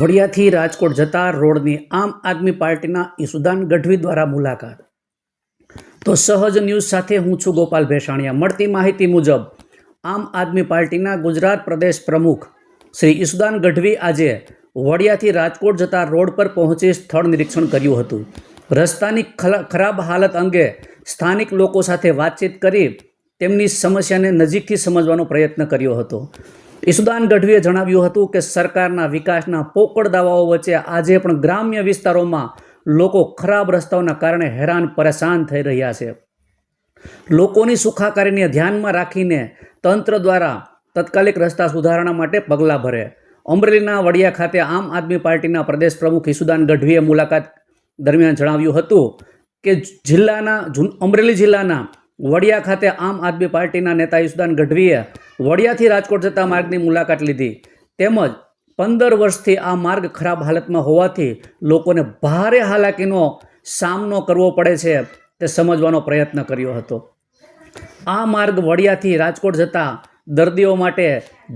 વડિયાથી રાજકોટ જતા રોડની આમ આદમી પાર્ટીના ઈસુદાન ગઢવી દ્વારા મુલાકાત. તો સહજ ન્યૂઝ સાથે હું છું ગોપાલ ભેસાણીયા. મળતી માહિતી મુજબ, આમ આદમી પાર્ટીના ગુજરાત પ્રદેશ પ્રમુખ શ્રી ઈસુદાન ગઢવી આજે વડિયાથી રાજકોટ જતા રોડ પર પહોંચી સ્થળ નિરીક્ષણ કર્યું હતું. રસ્તાની ખરાબ હાલત અંગે સ્થાનિક લોકો સાથે વાતચીત કરી તેમની સમસ્યાને નજીકથી સમજવાનો પ્રયત્ન કર્યો હતો. ઈસુદાન ગઢવીએ જણાવ્યું હતું કે સરકારના વિકાસના પોકળ દાવાઓ વચ્ચે આજે પણ ગ્રામ્ય વિસ્તારોમાં લોકો ખરાબ રસ્તાઓના કારણે હેરાન પરેશાન થઈ રહ્યા છે. લોકોની સુખાકારીને ધ્યાનમાં રાખીને તંત્ર દ્વારા તત્કાલિક રસ્તા સુધારણા માટે પગલાં ભરે. અમરેલીના વડિયા ખાતે આમ આદમી પાર્ટીના પ્રદેશ પ્રમુખ ઈસુદાન ગઢવીએ મુલાકાત દરમિયાન જણાવ્યું હતું કે જિલ્લાના અમરેલી જિલ્લાના વડિયા ખાતે આમ આદમી પાર્ટીના નેતા ઈસુદાન ગઢવીએ વડિયાથી રાજકોટ જતા માર્ગની મુલાકાત લીધી. તેમજ પંદર વર્ષથી આ માર્ગ ખરાબ હાલતમાં હોવાથી લોકોને ભારે હાલાકીનો સામનો કરવો પડે છે તે સમજવાનો પ્રયત્ન કર્યો હતો. આ માર્ગ વડિયાથી રાજકોટ જતા દર્દીઓ માટે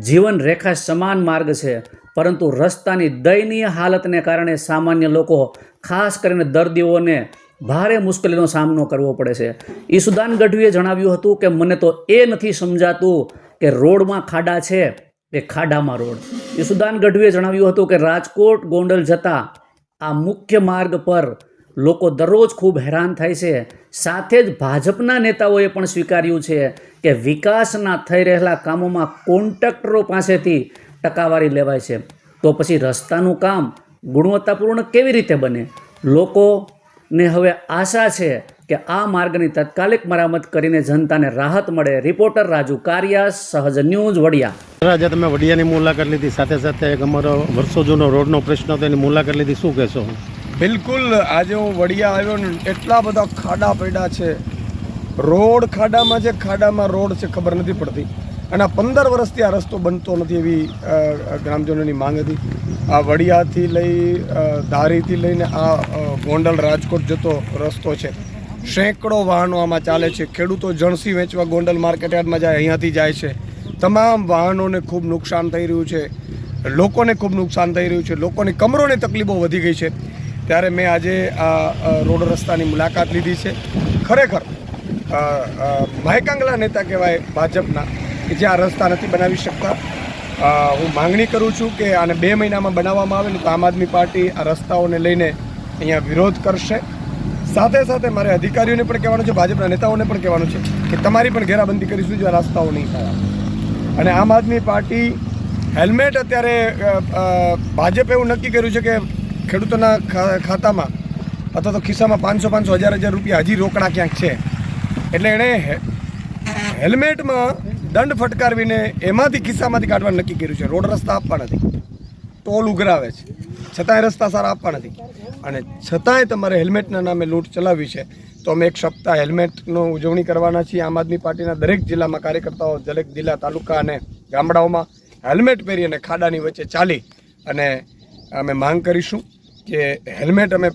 જીવન રેખા સમાન માર્ગ છે, પરંતુ રસ્તાની દયનીય હાલતને કારણે સામાન્ય લોકો, ખાસ કરીને દર્દીઓને ભારે મુશ્કેલીનો સામનો કરવો પડે છે. ઈસુદાન ગઢવીએ જણાવ્યું હતું કે, મને તો એ નથી સમજાતું કે રોડમાં ખાડા છે, એ ખાડામાં રોડ. ઈસુદાન ગઢવીએ જણાવ્યું હતું કે, રાજકોટ ગોંડલ જતા આ મુખ્ય માર્ગ પર લોકો દરરોજ ખૂબ હેરાન થાય છે. સાથે જ ભાજપના નેતાઓએ પણ સ્વીકાર્યું છે કે વિકાસના થઈ રહેલા કામોમાં કોન્ટ્રાક્ટરો પાસેથી ટકાવારી લેવાય છે. તો પછી રસ્તાનું કામ ગુણવત્તાપૂર્ણ કેવી રીતે બને? લોકોને હવે આશા છે કે આ માર્ગની તત્કાલિક મરામત કરીને જનતાને રાહત મળે. રિપોર્ટર રાજુ કારિયા સહજ ન્યૂઝ વડિયા. આજે તમે વડિયાની મુલાકાત લીધી સાથે સાથે એક અમારો વર્ષો જૂનો રોડનો પ્રશ્ન હતો એની મુલાકાત લીધી. શું કહેશો? બિલકુલ આજે હું વડિયા આવ્યો ને એટલા બધા ખાડા પડ્યા છે. રોડ ખાડામાં છે ખાડામાં રોડ છે ખબર નથી પડતી. અને આ પંદર વર્ષથી આ રસ્તો બનતો નથી એવી ગ્રામજનોની માંગ હતી. આ વડિયાથી લઈ ધારીથી લઈને આ ગોંડલ રાજકોટ જતો રસ્તો છે. સેંકડો વાહનો આમાં ચાલે છે. ખેડૂતો જણસી વેચવા ગોંડલ માર્કેટયાર્ડમાં જાય, અહીંયાથી જાય છે. તમામ વાહનોને ખૂબ નુકસાન થઈ રહ્યું છે. લોકોને ખૂબ નુકસાન થઈ રહ્યું છે. લોકોની કમરોની તકલીફો વધી ગઈ છે. ત્યારે મેં આજે આ રોડ રસ્તાની મુલાકાત લીધી છે. ખરેખર માયકાંગલા નેતા કહેવાય ભાજપના. કે જે આ રસ્તા નથી બનાવી શકતા. હું માંગણી કરું છું કે આને બે મહિનામાં બનાવવામાં આવે ને તો આમ આદમી પાર્ટી આ રસ્તાઓને લઈને અહીંયા વિરોધ કરશે. સાથે સાથે મારે અધિકારીઓને પણ કહેવાનું છે, ભાજપના નેતાઓને પણ કહેવાનું છે કે તમારી પણ ઘેરાબંધી કરીશું જો આ રસ્તાઓ નહીં થાય અને આમ આદમી પાર્ટી હેલ્મેટ અત્યારે ભાજપે એવું નક્કી કર્યું છે કે ખેડૂતોના ખાતામાં અથવા તો ખિસ્સામાં પાંચસો પાંચસો, હજાર હજાર રૂપિયા હજી રોકડા ક્યાંક છે. એટલે એણે હેલ્મેટમાં દંડ ફટકારવીને એમાંથી ખિસ્સામાંથી કાઢવાનું નક્કી કર્યું છે. રોડ રસ્તા આપવા નથી. ટોલ ઉઘરાવે છે. છતાંય રસ્તા સારા આપવા નથી. અને છતાંય તમારે હેલ્મેટના નામે લૂંટ ચલાવવી છે. તો અમે એક સપ્તાહ હેલ્મેટનો ઉજવણી કરવાના છીએ. આમ આદમી પાર્ટીના દરેક જિલ્લામાં કાર્યકર્તાઓ દરેક જિલ્લા, તાલુકા અને ગામડાઓમાં હેલ્મેટ પહેરી અને ખાડાની વચ્ચે ચાલી અને અમે માંગ કરીશું કે હેલ્મેટ અમે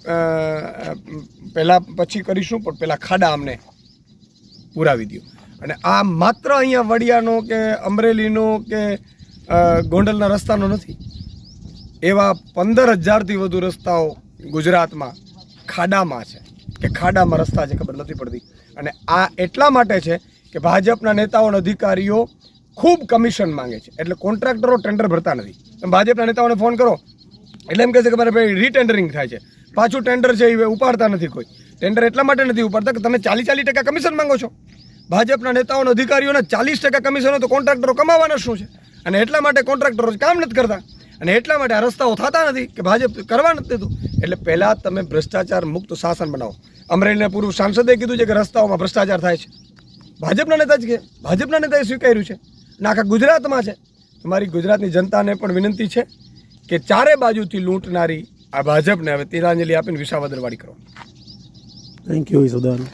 પહેલાં પછી કરીશું, પણ પહેલાં ખાડા અમને પુરાવી દો. અને આ માત્ર અહીંયા વડિયાનો કે અમરેલીનો કે ગોંડલના રસ્તાનો નથી. એવા પંદર હજારથી વધુ રસ્તાઓ ગુજરાતમાં ખાડામાં છે. કે ખાડામાં રસ્તા છે, ખબર નથી પડતી. અને આ એટલા માટે છે કે ભાજપના નેતાઓ અને અધિકારીઓ ખૂબ કમિશન માંગે છે. એટલે કોન્ટ્રાક્ટરો ટેન્ડર ભરતા નથી. તમે ભાજપના નેતાઓને ફોન કરો. એટલે એમ કહે છે કે મારે ભાઈ રીટેન્ડરિંગ થાય છે. પાછું ટેન્ડર છે એ ઉપાડતા નથી કોઈ. ટેન્ડર એટલા માટે નથી ઉપાડતા કે તમે ચાલી ચાલી ટકા કમિશન માંગો છો. ભાજપના નેતાઓના અધિકારીઓના ચાલીસ ટકા કમિશનો તો કોન્ટ્રાક્ટરો કમાવાના શું છે? અને એટલા માટે કોન્ટ્રાક્ટરો કામ નથી કરતા. અને એટલા માટે આ રસ્તાઓ થતા નથી કે ભાજપ કરવા નથી દેતું. એટલે પહેલાં તમે ભ્રષ્ટાચાર મુક્ત શાસન બનાવો. અમરેલીના પૂર્વ સાંસદે કીધું છે કે રસ્તાઓમાં ભ્રષ્ટાચાર થાય છે. ભાજપના નેતા જ કે, ભાજપના નેતાએ સ્વીકાર્યું છે. અને આખા ગુજરાતમાં છે. તમારી ગુજરાતની જનતાને પણ વિનંતી છે કે ચારે બાજુથી લૂંટનારી આ ભાજપને હવે તિરાંજલિ આપીને વિસાવદરવાડી કરો. Thank you Isudan